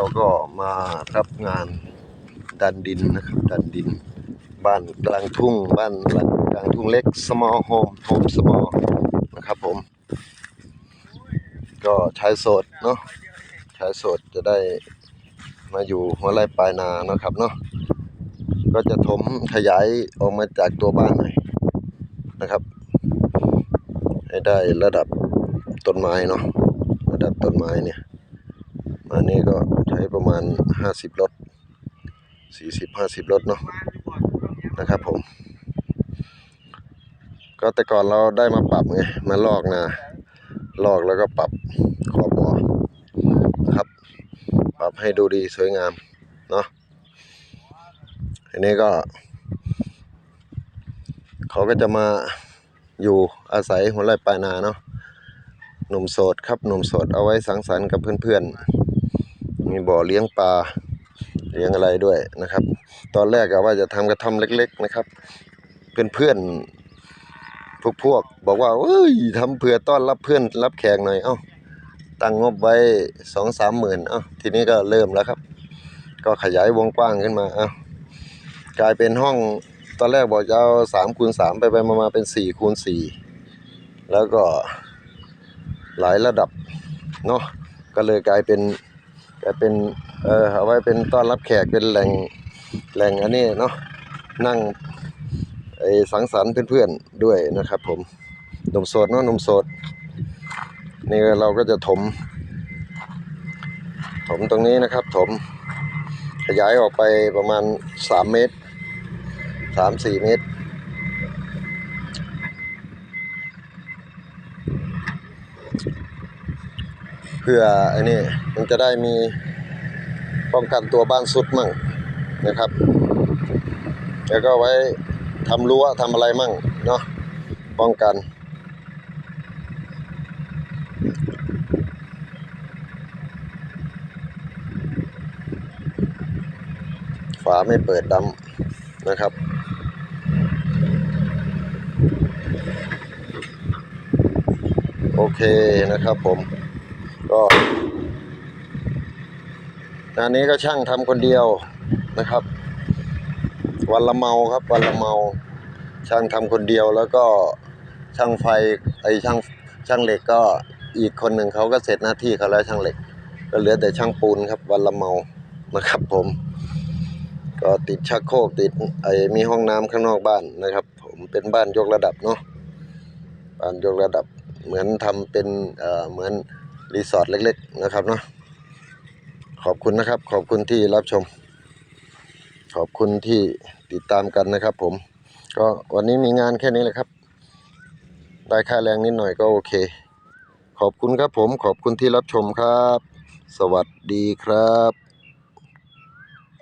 เราก็มารับงานดันดินนะครับ ดันดิน บ้านกลางทุ่ง บ้านหลังกลางทุ่งเล็ก small home home small นะครับผม ก็ชายโสดเนาะชายโสดจะได้มาอยู่หัวไร่ปลายนานะครับเนาะก็จะถมขยายออกมาจากตัวบ้านหน่อยนะครับ ให้ได้ระดับต้นไม้เนาะระดับต้นไม้เนี่ย มานี่ก็ใช้ประมาณ 50รถ40 50รถเนาะนะครับผม ก็แต่ก่อนเราได้มาปรับไงมาลอกนาลอกแล้วก็ปรับขอบบ่อนะครับ ปรับให้ดูดีสวยงามเนาะอันนี้ก็ เขาก็จะมาอยู่อาศัยหัวไร่ปลายนาเนาะหนุ่มโสดครับหนุ่มโสดเอาไว้สังสรรค์กับเพื่อนๆ มีบ่อเลี้ยงปลาเลี้ยงอะไรด้วยนะครับ ตอนแรกก็ว่าจะทำกระท่อมเล็ก ๆนะครับ เพื่อนๆพวกพวกๆบอกว่าเอ้ยทำเผื่อต้อนรับเพื่อนรับแขกหน่อยเอ้าตั้งงบไว้สองสามหมื่นเอ้าทีนี้ก็เริ่มแล้วครับ ก็ขยายวงกว้างขึ้นมาเอ้ากลายเป็นห้องตอนแรกบอกจะเอาสามคูณสามไปไปมามาเป็นสี่คูณสี่แล้วก็หลายระดับเนาะก็เลยกลายเป็น เป็นเออเอาไว้เป็นต้อนรับแขกเป็นแหล่งแหล่งอันนี้เนาะนั่งไอสังสรรค์เพื่อนๆด้วยนะครับผมหนุ่มโสดเนาะหนุ่มโสดนี่เราก็จะถม ถมตรงนี้นะครับ ถม ขยายออกไปประมาณสามเมตรสามสี่เมตร เพื่อไอ้นี่มันจะได้มีป้องกันตัวบ้านสุดมั่งนะครับ แล้วก็ไว้ทำรั้วทำอะไรมั่งเนาะป้องกัน ฝาไม่เปิดดำนะครับโอเคนะครับผม ก็งานนี้ก็ช่างทำคนเดียวนะครับ วันละเมาครับ วันละเมา ช่างทำคนเดียวแล้วก็ช่างไฟไอช่างช่างเหล็กก็อีกคนหนึ่งเขาก็เสร็จหน้าที่เขาแล้วช่างเหล็ก ก็เหลือแต่ช่างปูนครับ วันละเมานะครับผม ก็ติดชักโครกติดไอมีห้องน้ำข้างนอกบ้านนะครับ ผมเป็นบ้านยกระดับเนาะบ้านยกระดับเหมือนทำเป็นเอ่อเหมือน รีสอร์ทเล็ก ๆ นะครับเนาะขอบคุณนะครับ ขอบคุณที่รับชม ขอบคุณที่ติดตามกันนะครับ ผม ก็วันนี้มีงานแค่นี้แหละครับ ได้ค่าแรงนิดหน่อยก็โอเค ขอบคุณครับผม ขอบคุณที่รับชมครับ สวัสดีครับ